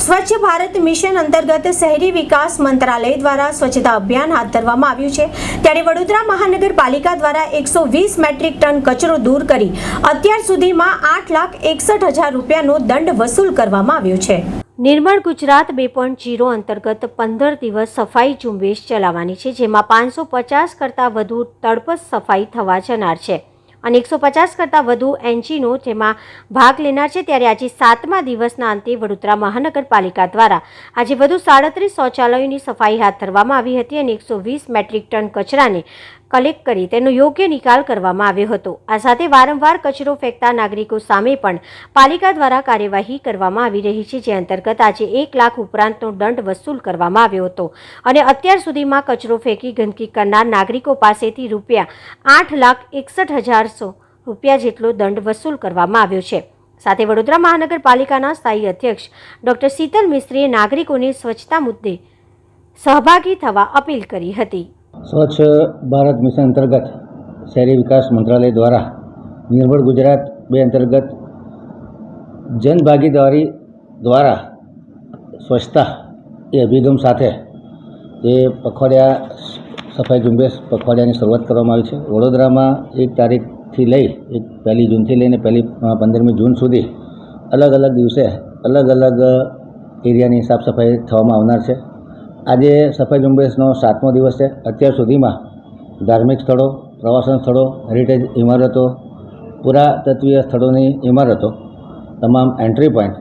સ્વચ્છ ભારત મિશન અંતર્ગત શહેરી વિકાસ મંત્રાલય દ્વારા સ્વચ્છતા અભિયાન હાથ ધરવામાં આવ્યું છે. ત્યારે વડોદરા મહાનગરપાલિકા દ્વારા એકસો વીસ મેટ્રિક ટન કચરો દૂર કરી અત્યાર સુધીમાં આઠ લાખ એકસઠ હજાર રૂપિયાનો દંડ વસૂલ કરવામાં આવ્યો છે. નિર્મળ ગુજરાત બે પોઈન્ટ જીરો અંતર્ગત પંદર દિવસ સફાઈ ઝુંબેશ ચલાવવાની છે, જેમાં પાંચસો પચાસ કરતાં વધુ તળપસ સફાઈ થવા જનાર છે. અને એકસો પચાસ કરતાં વધુ એનજીનો જેમાં ભાગ લેનાર છે ત્યારે આજે સાતમા દિવસના અંતે વડોદરા મહાનગરપાલિકા દ્વારા આજે વધુ સાડત્રીસ શૌચાલયોની સફાઈ હાથ ધરવામાં આવી હતી અને એકસો વીસ મેટ્રિક ટન કચરાને કલેક્ટ કરી તેનો યોગ્ય નિકાલ કરવામાં આવ્યો હતો. આ સાથે વારંવાર કચરો ફેંકતા નાગરિકો સામે પણ પાલિકા દ્વારા કાર્યવાહી કરવામાં આવી રહી છે, જે અંતર્ગત આજે એક લાખ ઉપરાંતનો દંડ વસૂલ કરવામાં આવ્યો હતો. અને અત્યાર સુધીમાં કચરો ફેંકી ગંદકી કરનાર નાગરિકો પાસેથી રૂપિયા આઠ લાખ એકસઠ હજારસો રૂપિયા જેટલો દંડ વસૂલ કરવામાં આવ્યો છે. સાથે વડોદરા મહાનગરપાલિકાના સ્થાયી અધ્યક્ષ ડોક્ટર શીતલ મિસ્ત્રીએ નાગરિકોને સ્વચ્છતા મુદ્દે સહભાગી થવા અપીલ કરી હતી. સ્વચ્છ ભારત મિશન અંતર્ગત શહેરી વિકાસ મંત્રાલય દ્વારા નિર્મળ ગુજરાત બે અંતર્ગત જનભાગીદારી દ્વારા સ્વચ્છતા એ અભિગમ સાથે એ પખવાડિયા સફાઈ ઝુંબેશ પખવાડિયાની શરૂઆત કરવામાં આવી છે. વડોદરામાં એક તારીખથી લઈ એક પહેલી જૂનથી લઈને પહેલી પંદરમી જૂન સુધી અલગ અલગ દિવસે અલગ અલગ એરિયાની સાફ સફાઈ થવામાં આવનાર છે. આજે સફાઈ ઝુંબેશનો સાતમો દિવસ છે. અત્યાર સુધીમાં ધાર્મિક સ્થળો, પ્રવાસન સ્થળો હેરિટેજ ઇમારતો, પુરાતત્વીય સ્થળોની ઇમારતો, તમામ entry point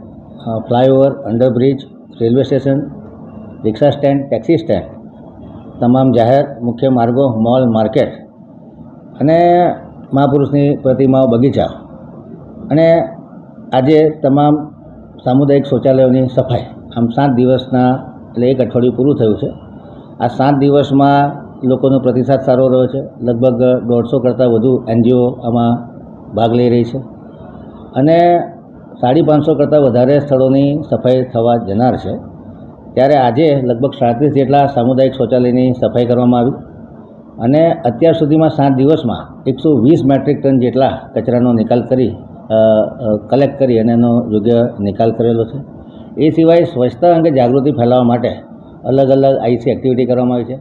flyover underbridge railway station rickshaw stand taxi stand તમામ જાહેર મુખ્ય માર્ગો મોલ માર્કેટ અને મહાપુરુષની પ્રતિમાઓ બગીચા અને આજે તમામ સામુદાયિક શૌચાલયોની સફાઈ. આમ સાત દિવસના એટલે એક અઠવાડિયું પૂરું થયું છે. આ સાત દિવસમાં લોકોનો પ્રતિસાદ સારો રહ્યો છે. લગભગ દોઢસો કરતાં વધુ એનજીઓ આમાં ભાગ લઈ રહી છે. અને સાડી પાંચસો કરતાં વધારે સ્થળોની સફાઈ થવા જનાર છે. ત્યારે આજે લગભગ સાડત્રીસ જેટલા સામુદાયિક શૌચાલયની સફાઈ કરવામાં આવી. અને અત્યાર સુધીમાં સાત દિવસમાં એકસો વીસ મેટ્રિક ટન જેટલા કચરાનો નિકાલ કરી કલેક્ટ કરી અને એનો યોગ્ય નિકાલ કરેલો છે. એ સિવાય સ્વચ્છતા અંગે જાગૃતિ ફેલાવવા માટે અલગ અલગ આઈસી એક્ટિવિટી કરવામાં આવી છે.